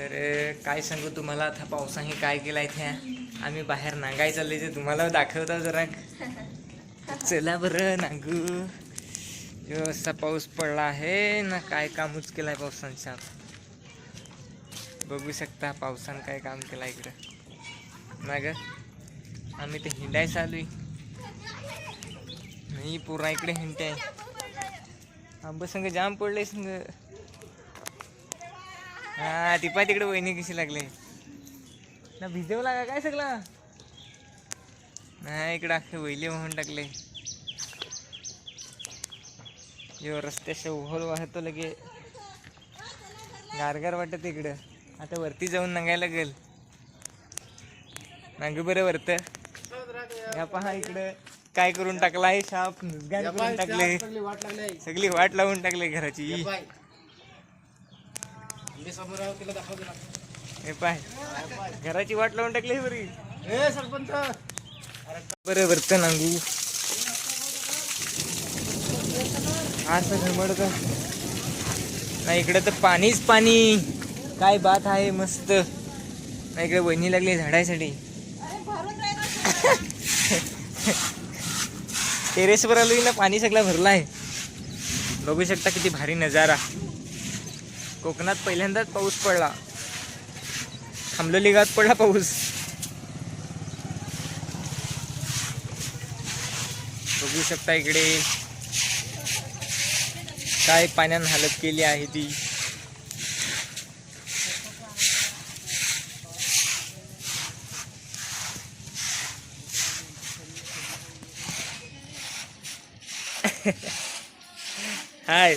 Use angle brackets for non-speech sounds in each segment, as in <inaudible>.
तर काय सांगू तुम्हाला? आता पावसाने काय केलं इथे? आम्ही बाहेर नांगाय चालले ते तुम्हाला दाखवता जरा. चला बरं नांगू. जो असा पाऊस पडला आहे ना काय कामच केलाय पावसांच्या? बघू शकता पावसानं काय काम केलं इकडं. ना ग आम्ही ते हिंडाय चालू आहे. नाही पुरा इकडे हिंडते आंब संग जाम पडले संग. हा टिपा तिकडे वहिनी कशी लागले? ना भिजवला का? काय सगळा? नाही इकडे अख्खे वैले वाहून टाकले. यो रस्त्याशी उहल वाहतो लगे. गारगार वाटत इकडं. आता वरती जाऊन नांगायला लागेल. नांगू बरं वरत. या पहा इकडं. काय करून टाकलाय? शाप करून टाकले सगळी वाट लावून टाकले घराची. समोर आहो तिला हे पाय. घराची वाट लावून टाकली हे बरी. ए सरपंच. बरं वरत नांगू असं घडमडत नाही इकडे तर पाणीच पाणी. काय बात आहे मस्त. नाही इकडे वहिनी लागली झाडायसाठी टेरेसवर आलो ना पाणी सगळं भरलं आहे बघू शकता किती भारी नजारा. कोकणात पहिल्यांदाच पाऊस पडला. थांबलेली गात पडला पाऊस. बघू शकता इकडे काय पाण्यानं हालत केली आहे ती. <laughs> हाय.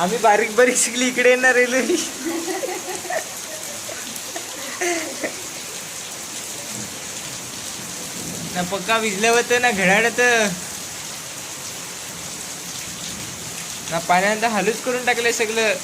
आम्ही बारीक बारीक शिकली इकडे येणार रेल्वे ना पक्का भिजलं होतं ना घड्याळत ना पाण्यानंतर हालूच करून टाकलंय सगळं.